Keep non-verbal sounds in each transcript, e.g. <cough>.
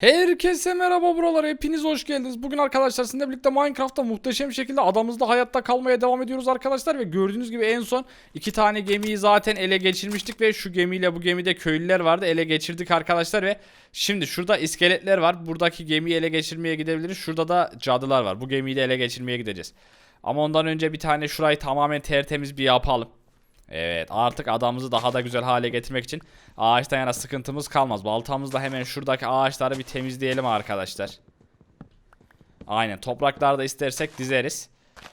Herkese merhaba buralar hepiniz hoş geldiniz. Bugün arkadaşlar sizinle birlikte Minecraft'ta muhteşem şekilde adamızda hayatta kalmaya devam ediyoruz arkadaşlar. Ve gördüğünüz gibi en son iki tane gemiyi zaten ele geçirmiştik ve şu gemiyle bu gemide köylüler vardı ele geçirdik arkadaşlar. Ve şimdi şurada iskeletler var buradaki gemiyi ele geçirmeye gidebiliriz. Şurada da cadılar var bu gemiyi de ele geçirmeye gideceğiz. Ama ondan önce bir tane şurayı tamamen tertemiz bir yapalım. Evet artık adamımızı daha da güzel hale getirmek için ağaçtan yana sıkıntımız kalmaz. Baltamızla hemen şuradaki ağaçları bir temizleyelim arkadaşlar. Aynen topraklarda istersek dizeriz.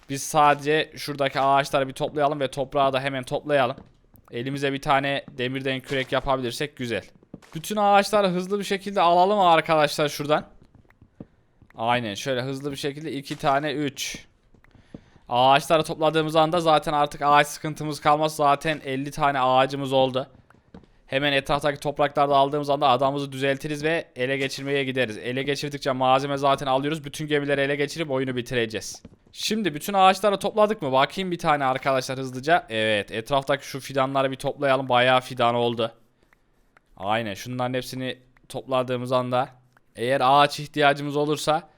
Biz sadece şuradaki ağaçları bir toplayalım ve toprağı da hemen toplayalım. Elimize bir tane demirden kürek yapabilirsek güzel. Bütün ağaçları hızlı bir şekilde alalım arkadaşlar şuradan. Aynen şöyle hızlı bir şekilde iki tane üç. Ağaçları topladığımız anda zaten artık ağaç sıkıntımız kalmaz. Zaten 50 tane ağacımız oldu. Hemen etraftaki toprakları da aldığımız anda adamımızı düzeltiriz ve ele geçirmeye gideriz. Ele geçirdikçe malzeme zaten alıyoruz. Bütün gemileri ele geçirip oyunu bitireceğiz. Şimdi bütün ağaçları topladık mı? Bakayım bir tane arkadaşlar hızlıca. Evet etraftaki şu fidanları bir toplayalım. Bayağı fidan oldu. Aynen şunların hepsini topladığımız anda eğer ağaç ihtiyacımız olursa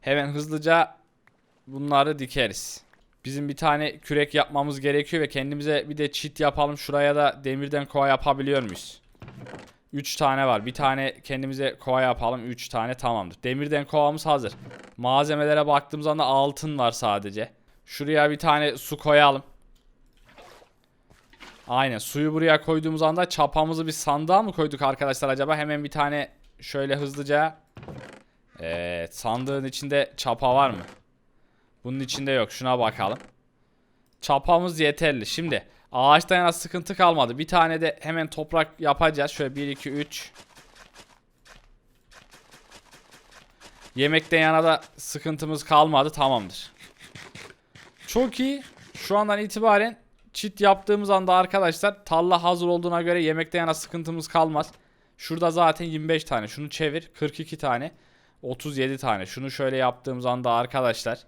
hemen hızlıca bunları dikeriz. Bizim bir tane kürek yapmamız gerekiyor ve kendimize bir de çit yapalım. Şuraya da demirden kova yapabiliyor muyuz? 3 tane var. Bir tane kendimize kova yapalım. 3 tane tamamdır. Demirden kovamız hazır. Malzemelere baktığımız anda altın var sadece. Şuraya bir tane su koyalım. Aynen suyu buraya koyduğumuz anda çapamızı bir sandığa mı koyduk arkadaşlar acaba? Hemen bir tane şöyle hızlıca. Evet sandığın içinde çapa var mı? Bunun içinde yok. Şuna bakalım. Çapamız yeterli. Şimdi ağaçtan yana sıkıntı kalmadı. Bir tane de hemen toprak yapacağız. Şöyle 1 2 3. Yemekten yana da sıkıntımız kalmadı. Tamamdır. Çok iyi. Şu andan itibaren çit yaptığımız anda arkadaşlar tarla hazır olduğuna göre yemekten yana sıkıntımız kalmaz. Şurada zaten 25 tane. Şunu çevir. 42 tane. 37 tane. Şunu şöyle yaptığımız anda arkadaşlar.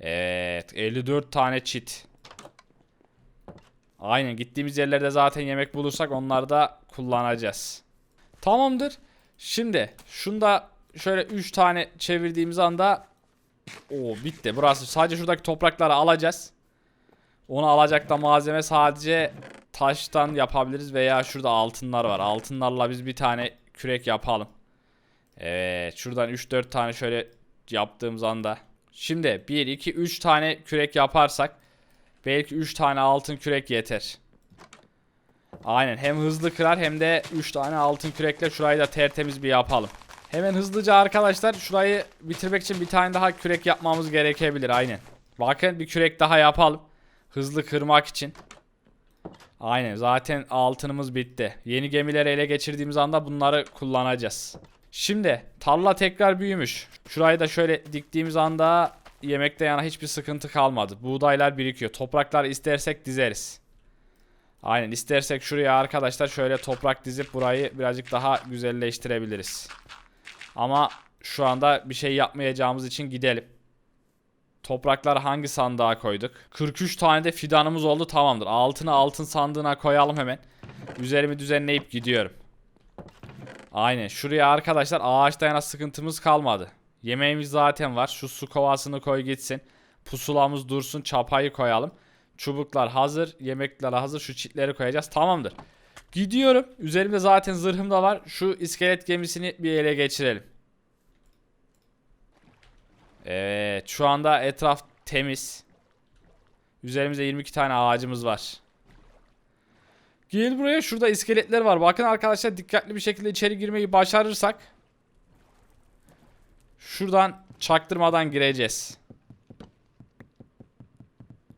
Evet 54 tane çit. Aynen gittiğimiz yerlerde zaten yemek bulursak onları da kullanacağız. Tamamdır. Şimdi şunda şöyle 3 tane çevirdiğimiz anda o bitti. Burası sadece şuradaki toprakları alacağız. Onu alacak da malzeme sadece taştan yapabiliriz veya şurada altınlar var. Altınlarla biz bir tane kürek yapalım. Evet şuradan 3-4 tane şöyle yaptığımız anda Şimdi 1, 2, 3 tane kürek yaparsak belki 3 tane altın kürek yeter. Aynen hem hızlı kırar hem de 3 tane altın kürekle şurayı da tertemiz bir yapalım. Hemen hızlıca arkadaşlar şurayı bitirmek için bir tane daha kürek yapmamız gerekebilir aynen. Bakın bir kürek daha yapalım. Hızlı kırmak için. Aynen zaten altınımız bitti. Yeni gemileri ele geçirdiğimiz anda bunları kullanacağız. Şimdi tarla tekrar büyümüş. Şurayı da şöyle diktiğimiz anda yemekte yana hiçbir sıkıntı kalmadı. Buğdaylar birikiyor. Topraklar istersek dizeriz. Aynen istersek şuraya arkadaşlar şöyle toprak dizip burayı birazcık daha güzelleştirebiliriz. Ama şu anda bir şey yapmayacağımız için gidelim. Toprakları hangi sandığa koyduk? 43 tane de fidanımız oldu tamamdır. Altını altın sandığına koyalım hemen. Üzerimi düzenleyip gidiyorum. Aynen. Şuraya arkadaşlar ağaçta yana sıkıntımız kalmadı. Yemeğimiz zaten var. Şu su kovasını koy gitsin. Pusulamız dursun. Çapayı koyalım. Çubuklar hazır. Yemekler hazır. Şu çitleri koyacağız. Tamamdır. Gidiyorum. Üzerimde zaten zırhım da var. Şu iskelet gemisini bir ele geçirelim. Evet. Şu anda etraf temiz. Üzerimizde 22 tane ağacımız var. Gel buraya şurada iskeletler var. Bakın arkadaşlar dikkatli bir şekilde içeri girmeyi başarırsak şuradan çaktırmadan gireceğiz.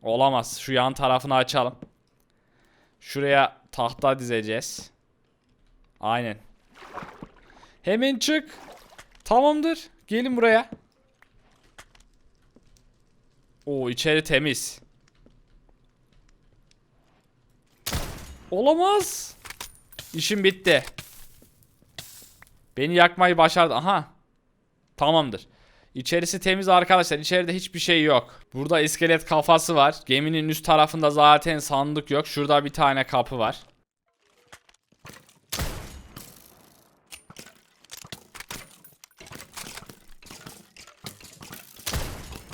Olamaz. Şu yan tarafını açalım. Şuraya tahta dizeceğiz. Aynen. Hemen çık. Tamamdır. Gelin buraya. Oo içeri temiz. Olamaz. İşim bitti. Beni yakmayı başardı. Aha. Tamamdır. İçerisi temiz arkadaşlar. İçeride hiçbir şey yok. Burada iskelet kafası var. Geminin üst tarafında zaten sandık yok. Şurada bir tane kapı var.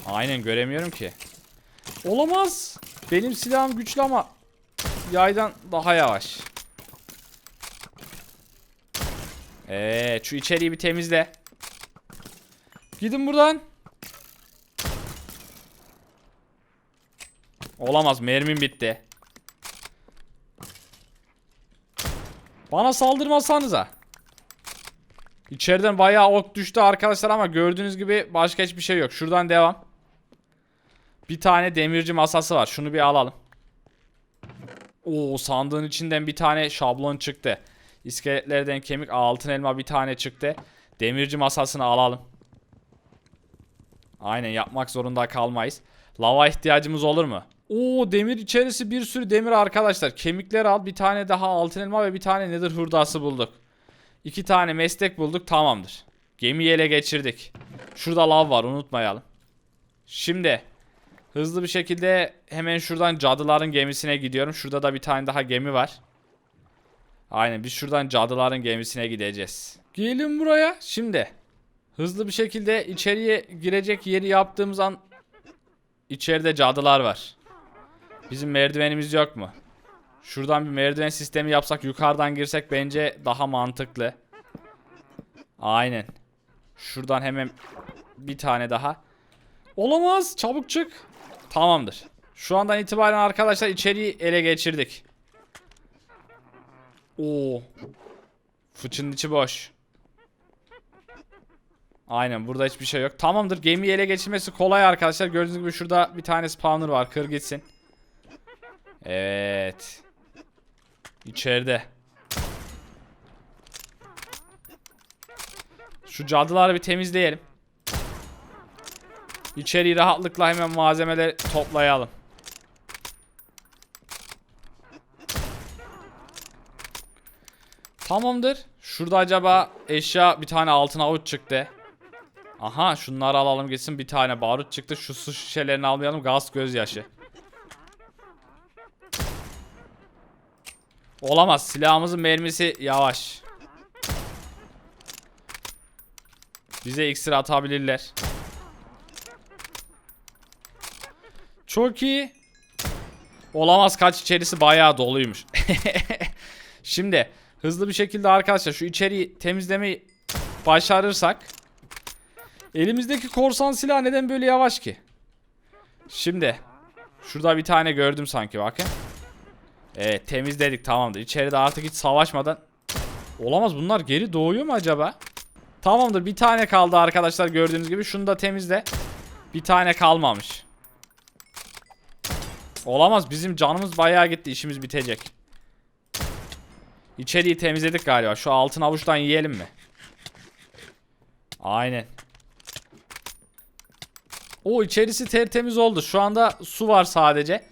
Aynen göremiyorum ki. Olamaz. Benim silahım güçlü ama yaydan daha yavaş. Evet şu içeriği bir temizle. Gidin buradan. Olamaz mermim bitti. Bana saldırmasanıza. İçeriden bayağı ok düştü arkadaşlar ama gördüğünüz gibi başka hiçbir şey yok. Şuradan devam. Bir tane demirci masası var. Şunu bir alalım. Oo sandığın içinden bir tane şablon çıktı. İskeletlerden kemik altın elma bir tane çıktı. Demirci masasını alalım. Aynen yapmak zorunda kalmayız. Lava ihtiyacımız olur mu? Oo demir içerisi bir sürü demir arkadaşlar. Kemikleri al bir tane daha altın elma ve bir tane nedir hurdası bulduk. İki tane meslek bulduk tamamdır. Gemiyi ele geçirdik. Şurada lav var unutmayalım. Şimdi hızlı bir şekilde hemen şuradan cadıların gemisine gidiyorum. Şurada da bir tane daha gemi var. Aynen biz şuradan cadıların gemisine gideceğiz. Gelin buraya. Şimdi hızlı bir şekilde içeriye girecek yeri yaptığımız an içeride cadılar var. Bizim merdivenimiz yok mu? Şuradan bir merdiven sistemi yapsak yukarıdan girsek bence daha mantıklı. Aynen. Şuradan hemen bir tane daha. Olamaz. Çabuk çık. Tamamdır. Şu andan itibaren arkadaşlar içeriği ele geçirdik. Oo. Fıçının içi boş. Aynen burada hiçbir şey yok. Tamamdır. Gemiyi ele geçirmesi kolay arkadaşlar. Gördüğünüz gibi şurada bir tane spawner var. Kır gitsin. Evet. İçeride. Şu cadıları bir temizleyelim. İçeriği rahatlıkla hemen malzemeleri toplayalım. Tamamdır. Şurada acaba eşya bir tane altın avuç çıktı. Aha şunları alalım gitsin bir tane barut çıktı. Şu su şişelerini almayalım gaz gözyaşı. Olamaz silahımızın mermisi yavaş. Bize iksir atabilirler. Çok iyi. Olamaz kaç içerisi bayağı doluymuş. <laughs> Şimdi hızlı bir şekilde arkadaşlar şu içeriği temizlemeyi başarırsak elimizdeki korsan silah neden böyle yavaş ki? Şimdi şurada bir tane gördüm sanki bakın. Evet temizledik tamamdır. İçeride artık hiç savaşmadan Olamaz bunlar geri doğuyor mu acaba? Tamamdır bir tane kaldı arkadaşlar gördüğünüz gibi. Şunu da temizle. Bir tane kalmamış. Olamaz bizim canımız bayağı gitti. işimiz bitecek. İçeriği temizledik galiba. Şu altın avuçtan yiyelim mi? Aynen. O içerisi tertemiz oldu. Şu anda su var sadece.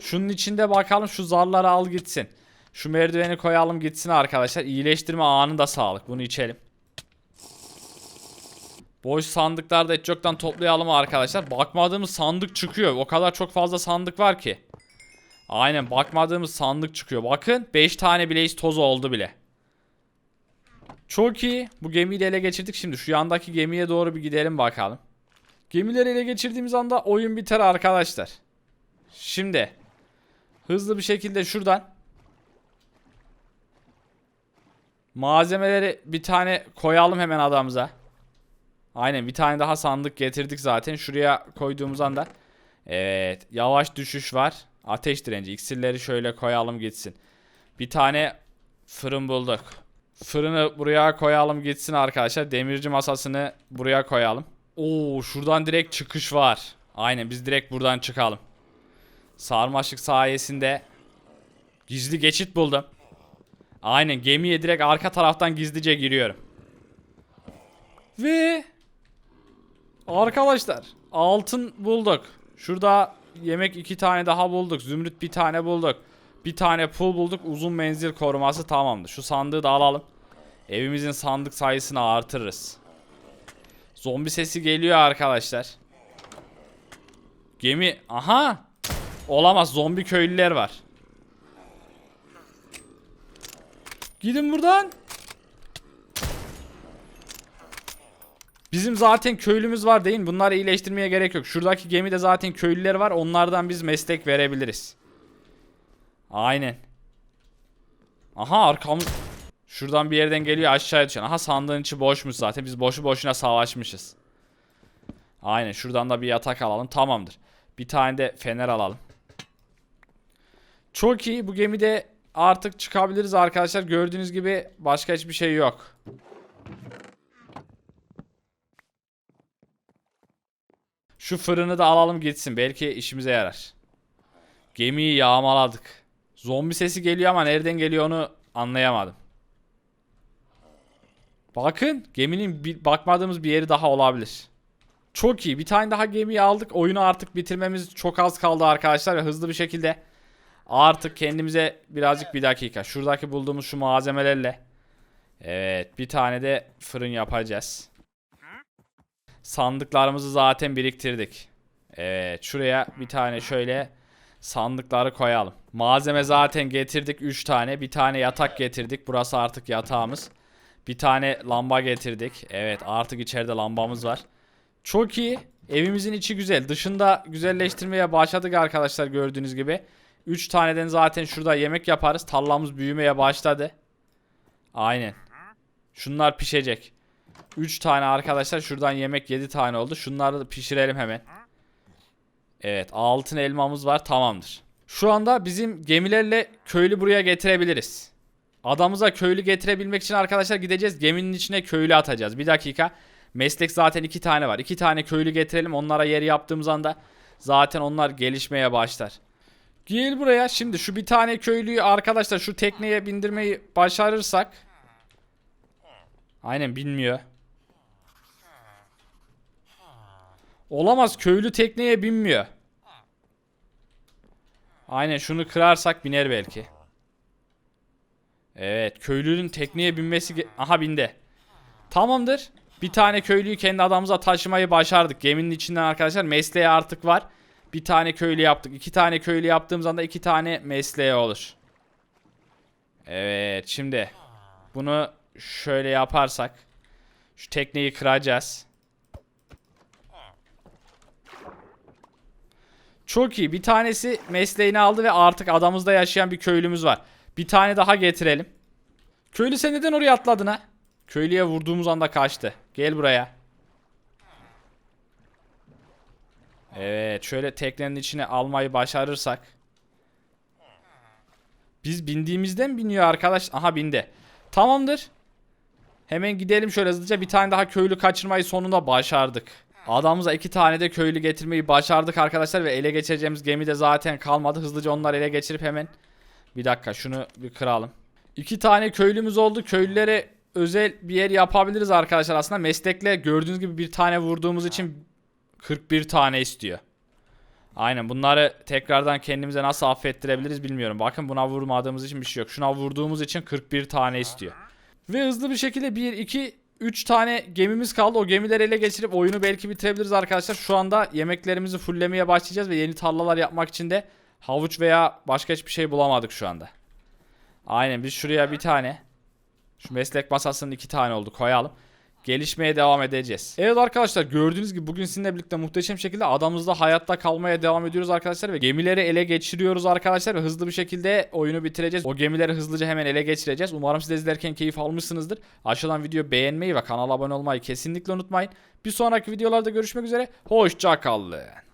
Şunun içinde bakalım şu zarları al gitsin. Şu merdiveni koyalım gitsin arkadaşlar. İyileştirme anında sağlık. Bunu içelim. Boş sandıkları da hiç yoktan toplayalım arkadaşlar. Bakmadığımız sandık çıkıyor. O kadar çok fazla sandık var ki. Aynen bakmadığımız sandık çıkıyor. Bakın 5 tane blaze toz oldu bile. Çok iyi. Bu gemiyi de ele geçirdik. Şimdi şu yandaki gemiye doğru bir gidelim bakalım. Gemileri ele geçirdiğimiz anda oyun biter arkadaşlar. Şimdi hızlı bir şekilde şuradan malzemeleri bir tane koyalım hemen adamıza. Aynen bir tane daha sandık getirdik zaten. Şuraya koyduğumuz anda evet yavaş düşüş var. Ateş direnci iksirleri şöyle koyalım gitsin. Bir tane fırın bulduk. Fırını buraya koyalım gitsin arkadaşlar. Demirci masasını buraya koyalım. Oo şuradan direkt çıkış var. Aynen biz direkt buradan çıkalım. Sarmaşık sayesinde gizli geçit buldum. Aynen gemiye direkt arka taraftan gizlice giriyorum. Ve arkadaşlar altın bulduk. Şurada yemek iki tane daha bulduk. Zümrüt bir tane bulduk. Bir tane pul bulduk. Uzun menzil koruması tamamdır. Şu sandığı da alalım. Evimizin sandık sayısını artırırız. Zombi sesi geliyor arkadaşlar. Gemi aha Olamaz zombi köylüler var. Gidin buradan. Bizim zaten köylümüz var değil mi? Bunları iyileştirmeye gerek yok. Şuradaki gemide zaten köylüler var. Onlardan biz meslek verebiliriz. Aynen. Aha arkamız... Şuradan bir yerden geliyor aşağıya düşen. Aha sandığın içi boşmuş zaten. Biz boşu boşuna savaşmışız. Aynen şuradan da bir yatak alalım. Tamamdır. Bir tane de fener alalım. Çok iyi. Bu gemide artık çıkabiliriz arkadaşlar. Gördüğünüz gibi başka hiçbir şey yok. Şu fırını da alalım gitsin. Belki işimize yarar. Gemiyi yağmaladık. Zombi sesi geliyor ama nereden geliyor onu anlayamadım. Bakın geminin bir, bakmadığımız bir yeri daha olabilir. Çok iyi. Bir tane daha gemiyi aldık. Oyunu artık bitirmemiz çok az kaldı arkadaşlar ve hızlı bir şekilde artık kendimize birazcık bir dakika. Şuradaki bulduğumuz şu malzemelerle Evet, bir tane de fırın yapacağız. Sandıklarımızı zaten biriktirdik. Evet, şuraya bir tane şöyle sandıkları koyalım. Malzeme zaten getirdik 3 tane. Bir tane yatak getirdik. Burası artık yatağımız. Bir tane lamba getirdik. Evet, artık içeride lambamız var. Çok iyi. Evimizin içi güzel. Dışında güzelleştirmeye başladık arkadaşlar gördüğünüz gibi. 3 taneden zaten şurada yemek yaparız. Tarlamız büyümeye başladı. Aynen. Şunlar pişecek. 3 tane arkadaşlar şuradan yemek 7 tane oldu. Şunları da pişirelim hemen. Evet altın elmamız var tamamdır. Şu anda bizim gemilerle köylü buraya getirebiliriz. Adamıza köylü getirebilmek için arkadaşlar gideceğiz. Geminin içine köylü atacağız. Bir dakika. Meslek zaten iki tane var. İki tane köylü getirelim. Onlara yer yaptığımız anda zaten onlar gelişmeye başlar. Gel buraya. Şimdi şu bir tane köylüyü arkadaşlar şu tekneye bindirmeyi başarırsak. Aynen bilmiyor. Olamaz köylü tekneye binmiyor. Aynen şunu kırarsak biner belki. Evet köylünün tekneye binmesi... Aha bindi. Tamamdır. Bir tane köylüyü kendi adamıza taşımayı başardık. Geminin içinden arkadaşlar mesleği artık var. Bir tane köylü yaptık. İki tane köylü yaptığımız anda iki tane mesleği olur. Evet şimdi bunu şöyle yaparsak şu tekneyi kıracağız. Çok iyi. Bir tanesi mesleğini aldı ve artık adamızda yaşayan bir köylümüz var. Bir tane daha getirelim. Köylü sen neden oraya atladın ha? Köylüye vurduğumuz anda kaçtı. Gel buraya. Evet şöyle teknenin içine almayı başarırsak. Biz bindiğimizden biniyor arkadaş. Aha bindi. Tamamdır. Hemen gidelim şöyle hızlıca. Bir tane daha köylü kaçırmayı sonunda başardık. Adamıza iki tane de köylü getirmeyi başardık arkadaşlar. Ve ele geçireceğimiz gemi de zaten kalmadı. Hızlıca onları ele geçirip hemen. Bir dakika şunu bir kıralım. İki tane köylümüz oldu. Köylülere özel bir yer yapabiliriz arkadaşlar. Aslında meslekle gördüğünüz gibi bir tane vurduğumuz için 41 tane istiyor. Aynen bunları tekrardan kendimize nasıl affettirebiliriz bilmiyorum. Bakın buna vurmadığımız için bir şey yok. Şuna vurduğumuz için 41 tane istiyor. Ve hızlı bir şekilde 1, 2, 3 tane gemimiz kaldı. O gemileri ele geçirip oyunu belki bitirebiliriz arkadaşlar. Şu anda yemeklerimizi fullemeye başlayacağız ve yeni tarlalar yapmak için de havuç veya başka hiçbir şey bulamadık şu anda. Aynen biz şuraya bir tane şu meslek masasının iki tane oldu koyalım. Gelişmeye devam edeceğiz. Evet arkadaşlar gördüğünüz gibi bugün sizinle birlikte muhteşem şekilde adamızda hayatta kalmaya devam ediyoruz arkadaşlar ve gemileri ele geçiriyoruz arkadaşlar ve hızlı bir şekilde oyunu bitireceğiz. O gemileri hızlıca hemen ele geçireceğiz. Umarım siz izlerken keyif almışsınızdır. Aşağıdan videoyu beğenmeyi ve kanala abone olmayı kesinlikle unutmayın. Bir sonraki videolarda görüşmek üzere. Hoşça kalın.